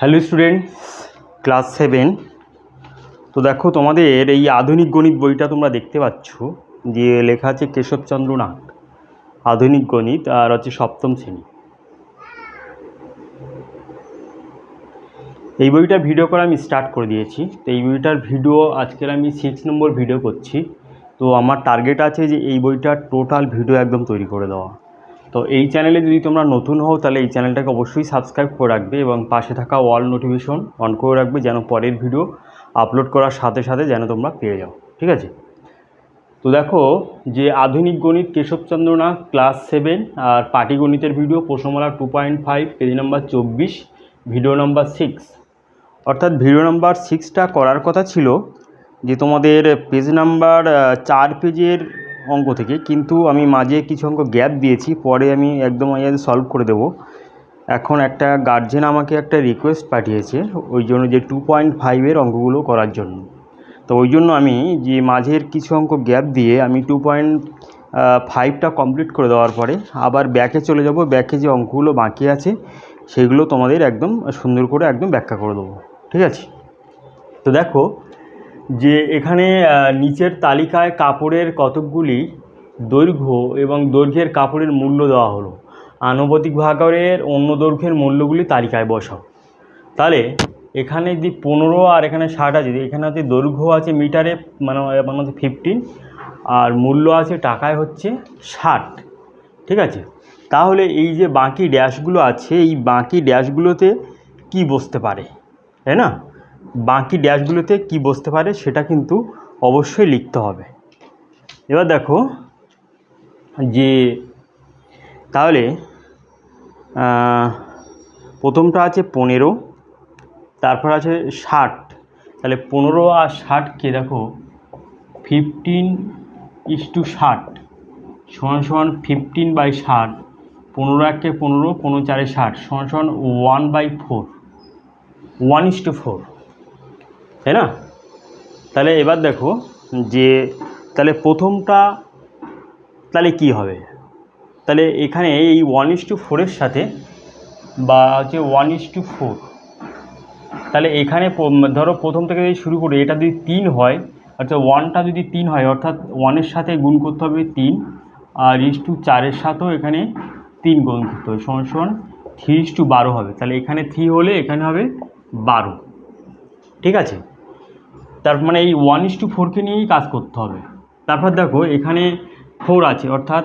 Hello students class seven তো দেখো, তোমাদের এই আধুনিক গণিত বইটা তোমরা দেখতে পাচ্ছ যে লেখা আছে কেশবচন্দ্র নাথ। আধুনিক গণিত আর হচ্ছে সপ্তম শ্রেণি। এই বইটার ভিডিও করা আমি স্টার্ট করে দিয়েছি। তো এই বইটার ভিডিও আজকের আমি সিক্স নম্বর ভিডিও করছি। তো আমার টার্গেট আছে যে এই বইটার টোটাল ভিডিও একদম তৈরি করে দেওয়া। তো এই চ্যানেলে যদি তোমরা নতুন হও, তাহলে এই চ্যানেলটাকে অবশ্যই সাবস্ক্রাইব করে রাখবে এবং পাশে থাকা অল নোটিফিকেশন অন করে রাখবে যেন পরের ভিডিও আপলোড করার সাথে সাথে যেন তোমরা পেয়ে যাও। ঠিক আছে? তো দেখো যে আধুনিক গণিত কেশবচন্দ্র নাথ ক্লাস সেভেন আর পাটিগণিতের video প্রশ্নমালা two point five page number চব্বিশ ভিডিও নাম্বার সিক্স অর্থাৎ ভিডিও নাম্বার সিক্সটা করার কথা ছিল যে তোমাদের পেজ নাম্বার চার পেজের অঙ্ক থেকে। কিন্তু আমি মাঝে কিছু অঙ্ক গ্যাপ দিয়েছি, পরে আমি একদম সলভ করে দেব। এখন একটা গার্জেন আমাকে একটা রিকোয়েস্ট পাঠিয়েছে, ওই জন্য যে টু পয়েন্ট ফাইভের অঙ্কগুলো করার জন্য। তো ওই জন্য আমি যে মাঝের কিছু অঙ্ক গ্যাপ দিয়ে আমি টু পয়েন্ট ফাইভটা কমপ্লিট করে দেওয়ার পরে আবার ব্যাকে চলে যাব। ব্যাকে যে অঙ্কগুলো বাকি আছে, সেগুলো তোমাদের একদম সুন্দর করে একদম ব্যাখ্যা করে দেবো। ঠিক আছে? তো দেখো যে এখানে নিচের তালিকায় কাপড়ের কতকগুলি দৈর্ঘ্য এবং দৈর্ঘ্যের কাপড়ের মূল্য দেওয়া হলো। আনুপাতিক ভাগের অন্য দৈর্ঘ্যের মূল্যগুলি তালিকায় বসাও। তাহলে, এখানে যদি পনেরো আর এখানে ষাট আছে এখানে হচ্ছে দৈর্ঘ্য আছে মিটারে মানে মানে হচ্ছে ফিফটিন আর মূল্য আছে টাকায় হচ্ছে ষাট, ঠিক আছে? তাহলে এই যে বাকি ড্যাশগুলো আছে, এই বাকি ড্যাশগুলোতে কি বসতে পারে? তাই না? বাকি ড্যাশগুলোতে কি বসতে পারে সেটা কিন্তু অবশ্যই লিখতে হবে। এবার দেখো, যে তাহলে প্রথমটা আছে পনেরো, তারপর আছে ষাট। তাহলে পনেরো আর ষাটকে দেখো ফিফটিন ইস টু ষাট। সমান সমান ফিফটিন বাই ষাট। পনেরো একে পনেরো পনেরো চারে ষাট। সমান সমান one by four one is to four তাই না? তাহলে এবার দেখো যে তাহলে প্রথমটা তাহলে কি হবে? তাহলে এখানে এই ওয়ান ইস টু ফোরের সাথে বা হচ্ছে ওয়ান ইস টু ফোর তাহলে এখানে ধরো প্রথম থেকে যদি শুরু করি, এটা যদি তিন হয়, অর্থাৎ ওয়ানটা যদি তিন হয়, অর্থাৎ ওয়ানের সাথে গুণ করতে হবে তিন, আর ইস টু চারের সাথেও এখানে তিন গুণ করতে হবে, সমান সমান থ্রি ইস টু বারো হবে। তাহলে এখানে থ্রি হলে এখানে হবে বারো। ঠিক আছে? তার মানে এই ওয়ান ইস টু ফোরকে নিয়েই কাজ করতে হবে। তারপর দেখো, এখানে ফোর আছে, অর্থাৎ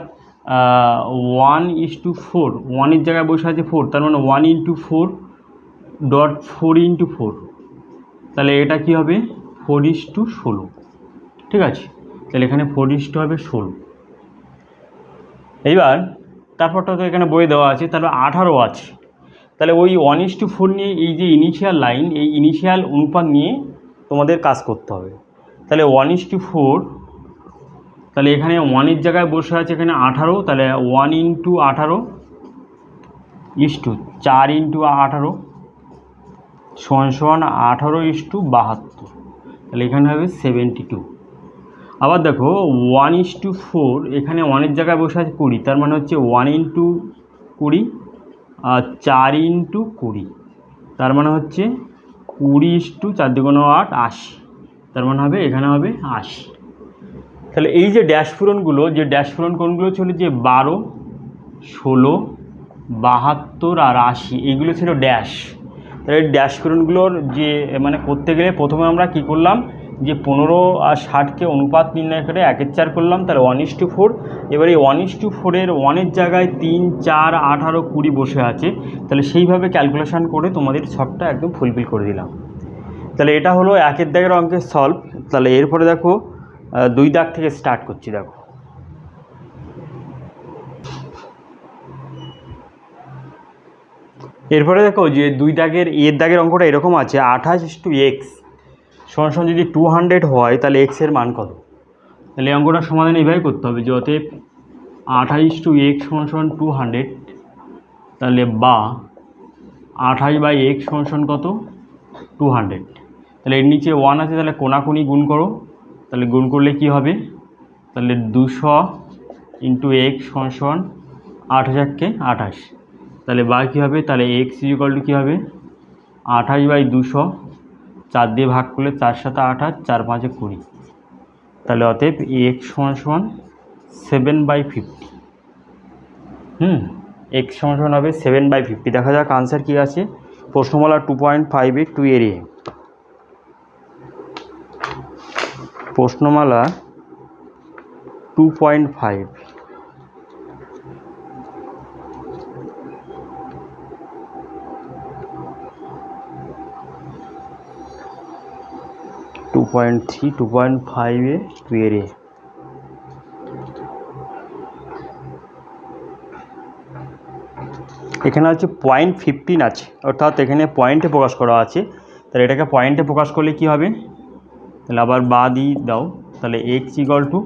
ওয়ান ইস টু ফোর ওয়ানের জায়গায় বসে আছে ফোর তার মানে one into four dot four into four তাহলে এটা কি হবে? ফোর ইস টু ষোলো। ঠিক আছে? তাহলে এখানে ফোর ইস টু হবে ষোলো। এইবার, তারপরটা তো এখানে বই দেওয়া আছে, তাহলে আঠারো আছে। তাহলে ওই ওয়ান ইস টু ফোর নিয়ে এই যে ইনিশিয়াল লাইন এই ইনিশিয়াল অনুপাত নিয়ে তোমাদের কাজ করতে হবে। তাহলে ওয়ান ইস টু ফোর তাহলে এখানে ওয়ানের জায়গায় বসে আছে এখানে আঠারো, তাহলে ওয়ান ইন্টু আঠারো ইস টু চার ইন্টু আঠারো, সমান সমান আঠারো ইস টু বাহাত্তর, তাহলে এখানে হবে সেভেন্টি টু আবার দেখো ওয়ান ইস টু ফোর এখানে ওয়ানের জায়গায় বসে আছে কুড়ি, তার মানে হচ্ছে ওয়ান ইন্টু কুড়ি আর চার ইন্টু কুড়ি, তার মানে হচ্ছে কুড়ি ইস টু চার দুগুণ আট আশি। তার মানে হবে এখানে হবে আশি। তাহলে এই যে ড্যাশ পূরণগুলো যে ড্যাশ পূরণ কোনগুলো ছিল যে বারো, ষোলো, বাহাত্তর আর আশি এইগুলো ছিল ড্যাশ। তাহলে ড্যাশ পূরণগুলোর যে মানে করতে গেলে প্রথমে আমরা কি করলাম? যে পনেরো আর ষাটকে অনুপাত নির্ণয় করে একের চার করলাম, তাহলে ওয়ান ইস টু ফোর এবার এই ওয়ান ইস টু ফোরের ওয়ানের জায়গায় তিন, চার, আঠারো, কুড়ি বসে আছে, তাহলে সেইভাবে ক্যালকুলেশান করে তোমাদের সবটা একদম ফুলফিল করে দিলাম। তাহলে এটা হলো একের দাগের অঙ্কের সলভ তাহলে এরপরে দেখো দুই দাগ থেকে স্টার্ট করছি, দেখো। এরপরে দেখো যে দুই দাগের, এর দাগের অঙ্কটা এরকম আছে, আঠাশ টু এক্স সমান সমান যদি টু হান্ড্রেড হয়, তাহলে এক্সের মান কত? তাহলে এই অঙ্কটার সমাধান এইভাবে করতে হবে, যে অতএব আঠাইশ টু এক্স সমান সমান টু হান্ড্রেড তাহলে বা আঠাশ বাই এক্স সমান সমান কত? টু হান্ড্রেড তাহলে এর নিচে ওয়ান আছে, তাহলে কোনাকুনি গুণ করো। তাহলে গুণ করলে কি হবে? তাহলে দুশো ইন্টু এক্স সমান সমান আট হাজারকে আঠাশ। তাহলে বা কী হবে? তাহলে এক্স ইজিকাল টু কী হবে? আঠাশ বাই দুশো চার দিয়ে ভাগ করলে চার সাথে আঠাশ চার পাঁচে কুড়ি। তাহলে অতএব এক্স সমান সমান seven by fifty hmm? X সমান সমান হবে সেভেন বাই ফিফটি দেখা যাক আনসার কী আছে। প্রশ্নমালা two point five eight two এর এ প্রশ্নমালা two point five point three two point ফাইভে টু এর এ। এখানে হচ্ছে পয়েন্ট ফিফটিন আছে, অর্থাৎ এখানে পয়েন্টে প্রকাশ করা আছে। তাহলে এটাকে পয়েন্টে প্রকাশ করলে কি হবে? তাহলে আবার বা দিয়ে দাও, তাহলে এক্স ইকাল টু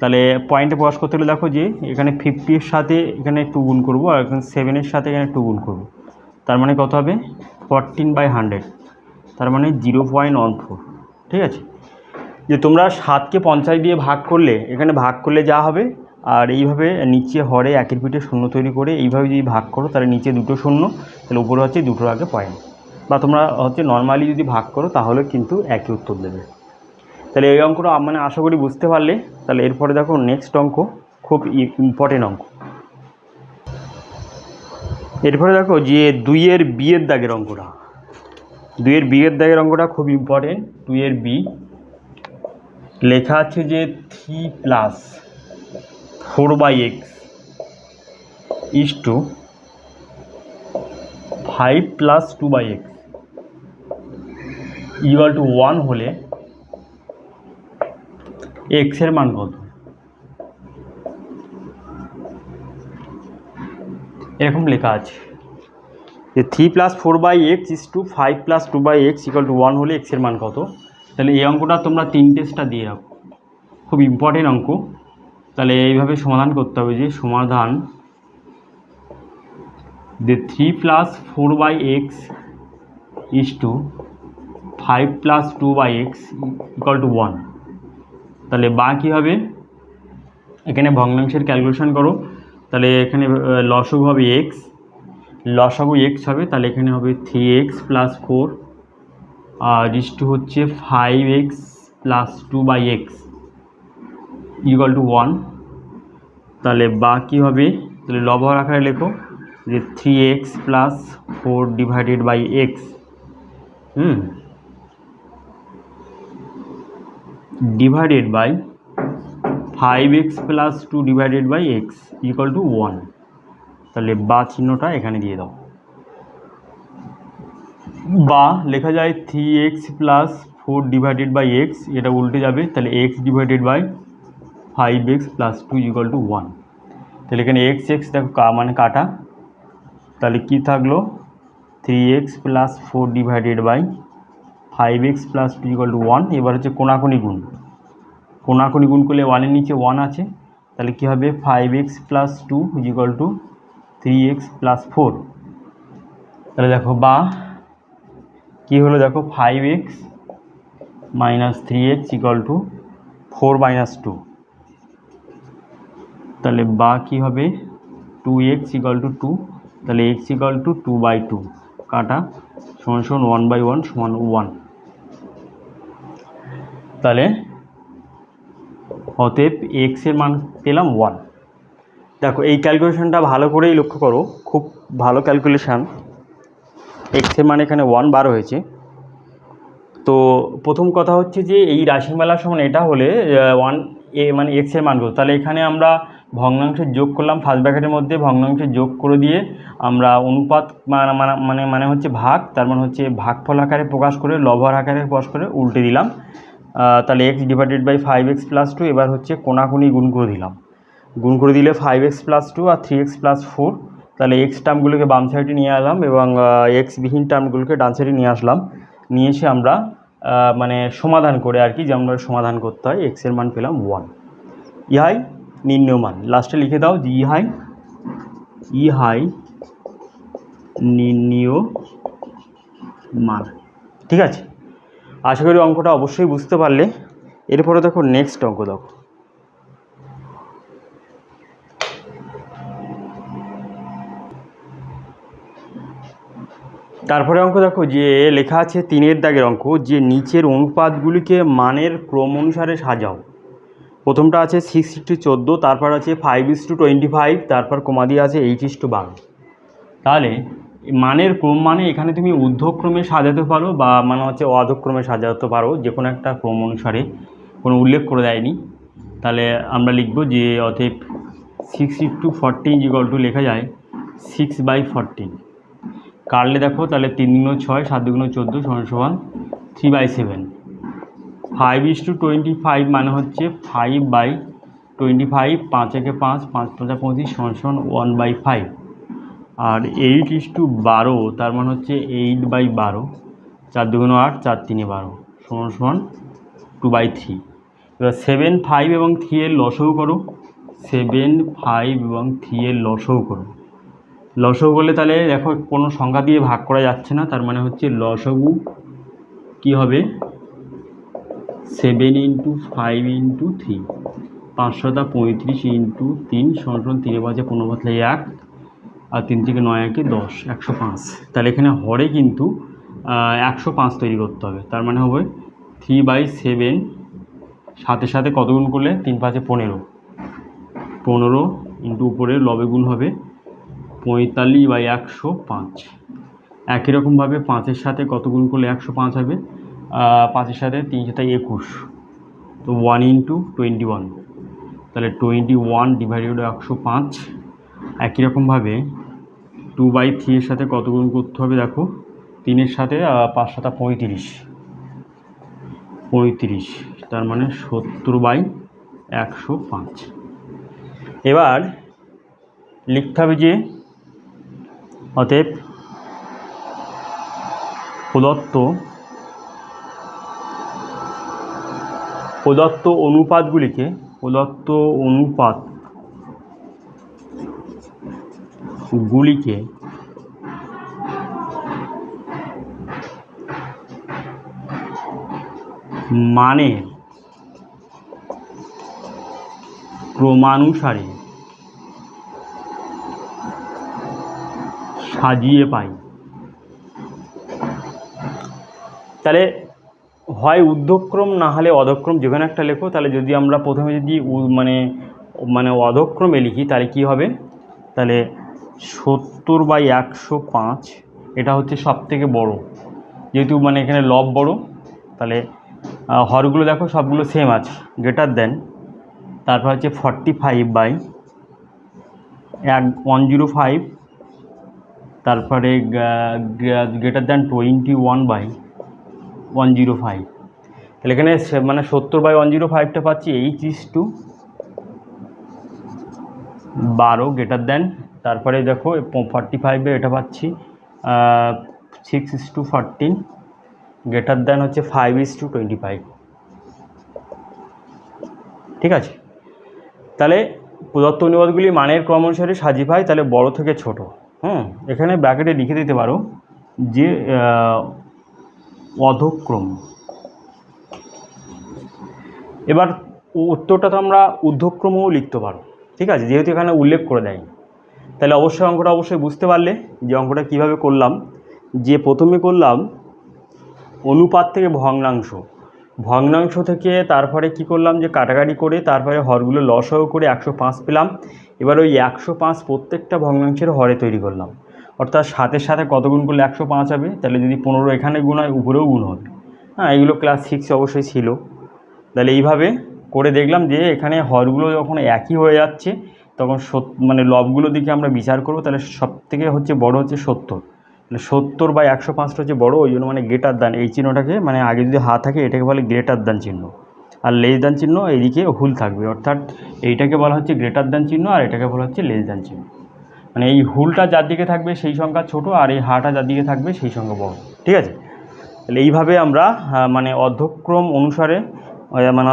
তাহলে পয়েন্টে প্রকাশ করতে হলে দেখো যে এখানে ফিফটির সাথে এখানে টু গুণ করব, আর এখানে সেভেনের সাথে এখানে টু গুণ করব। তার মানে কত হবে? ফরটিন বাই হান্ড্রেড তার মানে জিরো পয়েন্ট ওয়ান ফোর ঠিক আছে? যে তোমরা সাতকে পঞ্চাশ দিয়ে ভাগ করলে, এখানে ভাগ করলে যা হবে, আর এইভাবে নিচে হরে একের পিঠে শূন্য তৈরি করে এইভাবে যদি ভাগ করো, তাহলে নিচে দুটো শূন্য, তাহলে উপরে হচ্ছে দুটোর আগে পয়েন্ট। বা তোমরা হচ্ছে নর্মালি যদি ভাগ করো, তাহলে কিন্তু একই উত্তর দেবে। তাহলে এই অঙ্কটা মানে আশা করি বুঝতে পারলে। তাহলে এরপরে দেখো নেক্সট অঙ্ক, খুব ইম্পর্টেন্ট অঙ্ক। এরপরে দেখো যে দুইয়ের বিয়ের দাগের অঙ্কটা। দুইয়ের বিয়ের দাগের অঙ্কটা খুব ইম্পর্টেন্ট দুইয়ের বি। লেখা আছে যে three plus four by x is to five plus two by x equal to one হলে এক্সের মান কত? এরকম লেখা আছে। যে three plus four by x is to five plus two by x equal to one হলে এক্সের মান কত? তাহলে এই অঙ্কটা তোমরা তিন টেস্টটা দিয়ে রাখো। খুব ইম্পর্টেন্ট অঙ্ক। তাহলে এইভাবে সমাধান করতে হবে যে সমাধান যে three plus four by x is to five plus two by x equal to one. তাহলে বা কী হবে? এখানে ভগ্নাংশের ক্যালকুলেশন করো। তাহলে এখানে লসগু হবে এক্স। লসাগু এক্স হবে, তাহলে এখানে হবে থ্রি এক্স প্লাস ফোর আর টু হচ্ছে five x plus two by x equal to one তাহলে বা কী হবে? তাহলে লবহর আকারে লেখো যে three x plus four divided by x hmm? Divided by five x plus two divided by x equal to one তাহলে বা চিহ্নটা এখানে দিয়ে দাও। বা লেখা যায় three x plus four divided by x এটা উল্টে যাবে, তাহলে x divided by five x plus two equal to one তাহলে এখানে এক্স এক্স দেখো কা মানে কাটা, তাহলে কি থাকল? Three x plus four divided by five x plus two equal to one এবার হচ্ছে কোনাকুনি গুণ। কোনাকুনি গুণ করলে ওয়ানের নিচে ওয়ান আছে, তাহলে কী হবে? Five x plus two equal to three x plus four তাহলে দেখো বা, কী হলো দেখো? Five x minus three x equal to four minus two তাহলে বা কী হবে? Two x equal to two তাহলে x equal to two by two কাটা সমান সমান ওয়ান বাই ওয়ান সমান ওয়ান তাহলে অতএব এক্সের মান পেলাম ওয়ান দেখো, এই ক্যালকুলেশনটা ভালো করেই লক্ষ্য করো। খুব ভালো ক্যালকুলেশান এক্সের মানে এখানে ওয়ান বার হয়েছে। তো প্রথম কথা হচ্ছে যে, এই রাশিমালার সমান এটা হলে ওয়ান এ মানে এক্সের মান কত? তাহলে এখানে আমরা ভগ্নাংশের যোগ করলাম ফার্স্ট ব্র্যাকেটের মধ্যে ভগ্নাংশের যোগ করে দিয়ে আমরা অনুপাত মানে মানে মানে হচ্ছে ভাগ, তার মানে হচ্ছে ভাগফল আকারে প্রকাশ করে লভর আকারে প্রকাশ করে উল্টে দিলাম। তাহলে x divided by five x plus two এবার হচ্ছে কোনাকুনি গুণ করে দিলাম। গুণ করে দিলে ফাইভ এক্স প্লাস টু আর থ্রি এক্স প্লাস ফোর তাহলে এক্স টার্মগুলোকে বাম সাইডে নিয়ে এলাম এবং এক্স বিহীন টার্মগুলোকে ডান সাইডে নিয়ে আসলাম। নিয়ে এসে আমরা মানে সমাধান করে আর কি যেমন সমাধান করতে হয় এক্সের মান পেলাম ওয়ান ইহাই নির্ণয় মান। লাস্টে লিখে দাও যে ইহাই ইহাই নির্ণয় মান। ঠিক আছে? আশা করি অঙ্কটা অবশ্যই বুঝতে পারলে। এরপরে দেখো নেক্সট অঙ্ক দেখো। তারপরে অঙ্ক দেখো যে লেখা আছে তিনের দাগের অঙ্ক, যে নিচের অনুপাতগুলিকে মানের ক্রম অনুসারে সাজাও। প্রথমটা আছে সিক্স টু চোদ্দ, তারপর আছে five is to twenty five তারপর কমা দিয়ে আছে এইট ইস টু বারো। তাহলে মানের ক্রম মানে এখানে তুমি ঊর্ধ্বক্রমে সাজাতে পারো বা মানে হচ্ছে অধক্রমে সাজাতে পারো যে কোনো একটা ক্রম অনুসারে। কোনো উল্লেখ করে দেয়নি। তাহলে আমরা লিখব যে অতএব six is to fourteen equal to লেখা যায় সিক্স বাই ফরটিন কাটলে দেখো, তাহলে তিন দুগুণ ছয়, সাত দুগুণ চোদ্দ, সমান সমান three by seven. Five is to twenty five মানে হচ্ছে ফাইভ বাই টোয়েন্টি ফাইভ, পাঁচ একে পাঁচ পাঁচ পাঁচা পঁচিশ, সমান সমান ওয়ান বাই ফাইভ। আর এইট ইস টু বারো, তার মানে হচ্ছে এইট বাই বারো, চার দুগুণ আট, চার তিনে বারো, সমান সমান টু বাই থ্রি। এবার সেভেন ফাইভ এবং থ্রি এর লসও করো, সেভেন ফাইভ এবং থ্রি এর লসও করো। লসগু বলে তাহলে দেখো কোনো সংখ্যা দিয়ে ভাগ করা যাচ্ছে না, তার মানে হচ্ছে লসগু কী হবে? Seven into five into three পাঁচশোটা পঁয়ত্রিশ ইন্টু তিন সমান তিনে পাঁচে পনেরো পাতলে এক, আর তিন থেকে নয় একে দশ, একশো পাঁচ। তাহলে এখানে হরে কিন্তু একশো পাঁচ তৈরি করতে হবে, তার মানে হবে থ্রি বাই সেভেন সাথে সাথে কত গুণ করলে? তিন পাঁচে পনেরো। পনেরো ইন্টু উপরে লবে গুণ হবে পঁয়তাল্লিশ বাই একশো পাঁচ। একই রকমভাবে পাঁচের সাথে কত গুণ করলে একশো পাঁচ হবে? পাঁচের সাথে তিন সাথে একুশ। তো ওয়ান ইন্টু টোয়েন্টি ওয়ান তাহলে টোয়েন্টি ওয়ান ডিভাইডেড একশো পাঁচ। একই রকমভাবে টু বাই থ্রি এর সাথে কত গুণ করতে হবে দেখো? তিনের সাথে পাঁচ সাতা পঁয়ত্রিশ। পঁয়ত্রিশ, তার মানে সত্তর বাই একশো পাঁচ। এবার লিখতে হবে যে অতএব প্রদত্ত প্রদত্ত অনুপাতগুলিকে প্রদত্ত অনুপাত গুলিকে মানে ক্রমানুসারে সাজিয়ে পাই। তাহলে হয় ঊর্ধ্বক্রম না হলে অধক্রম, যে কোনো একটা লেখো। তাহলে যদি আমরা প্রথমে যদি মানে মানে অধক্রমে লিখি, তাহলে কি হবে? তাহলে সত্তর বাই একশো পাঁচ, এটা হচ্ছে সব থেকে বড়ো। যেহেতু মানে এখানে লব বড়, তাহলে হরগুলো দেখো, সবগুলো সেম আছে গ্রেটার দেন তারপর হচ্ছে ফর্টি ফাইভ বাই এক ওয়ান জিরো ফাইভ তারপরে greater than twenty one by one zero five তাহলে এখানে মানে সত্তর বাই ওয়ান জিরো ফাইভটা পাচ্ছি এইচ ইস টু বারো গ্রেটার দেন তারপরে দেখো ফর্টি ফাইভে এটা পাচ্ছি six is to fourteen greater than হচ্ছে five is to twenty five ঠিক আছে? তাহলে প্রদত্ত অনুবাদগুলি মানের ক্রম অনুসারে সাজি পাই, তাহলে বড় থেকে ছোট। হুম, এখানে ব্র্যাকেটে লিখে দিতে পারো যে অধক্রম। এবার উত্তরটা তো আমরা ঊর্ধ্বক্রমও লিখতে পারো, ঠিক আছে? যেহেতু এখানে উল্লেখ করে দেয় তাহলে অবশ্যই অঙ্কটা অবশ্যই বুঝতে পারলে যে অঙ্কটা কীভাবে করলাম। যে প্রথমে করলাম অনুপাত থেকে ভগ্নাংশ ভগ্নাংশ থেকে তারপরে কি করলাম যে কাটাকাটি করে তারপরে হরগুলো লসও করে একশো পাঁচ পেলাম। এবার ওই একশো পাঁচ প্রত্যেকটা ভগ্নাংশের হরে তৈরি করলাম। অর্থাৎ সাতের সাথে কত গুণ করলে একশো পাঁচ হবে? তাহলে যদি পনেরো এখানে গুণ হয়, উপরেও গুণ হবে। হ্যাঁ এগুলো ক্লাস সিক্সে অবশ্যই ছিল। তাহলে এইভাবে করে দেখলাম যে এখানে হরগুলো যখন একই হয়ে যাচ্ছে, তখন সত মানে লবগুলোর দিকে আমরা বিচার করব, তাহলে সব থেকে হচ্ছে বড় হচ্ছে সত্তর। মানে সত্তর বা একশো পাঁচটা হচ্ছে বড়, ওই জন্য মানে গ্রেটার দান এই চিহ্নটাকে মানে আগে যদি হা থাকে, এটাকে বলে গ্রেটার দান চিহ্ন। আর লেস দান চিহ্ন এইদিকে হুল থাকবে, অর্থাৎ এইটাকে বলা হচ্ছে গ্রেটার দান চিহ্ন, আর এটাকে বলা হচ্ছে লেস দান চিহ্ন। মানে এই হুলটা যার দিকে থাকবে, সেই সংখ্যা ছোট, আর এই হাটা যার দিকে থাকবে, সেই সংখ্যা বড়। ঠিক আছে? তাহলে এইভাবে আমরা মানে অর্ধক্রম অনুসারে মানে মানে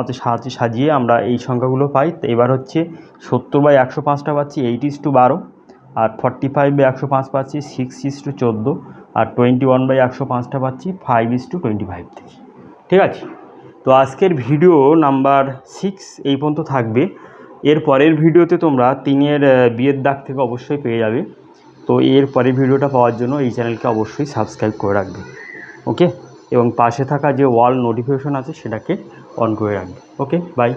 হচ্ছে সাজিয়ে আমরা এই সংখ্যাগুলো পাই। এবার হচ্ছে সত্তর বাই একশো পাঁচটা পাচ্ছি এইট ইস টু বারো। আর ফর্টি ফাইভ বাই একশো পাঁচ পাচ্ছি সিক্স ইস টু চোদ্দ, আর টোয়েন্টি ওয়ান বাই একশো পাঁচটা পাচ্ছি five is to twenty five থেকে ঠিক আছে? তো আজকের ভিডিও নাম্বার সিক্স এই পর্যন্ত থাকবে। এর পরের ভিডিওতে তোমরা তিনের বিয়ের দাগ থেকে অবশ্যই পেয়ে যাবে। তো এর পরের ভিডিওটা পাওয়ার জন্য এই চ্যানেলকে অবশ্যই সাবস্ক্রাইব করে রাখবে। ওকে এবং পাশে থাকা যে ওয়াল নোটিফিকেশন আছে, সেটাকে অন করে রাখবে। Okay bye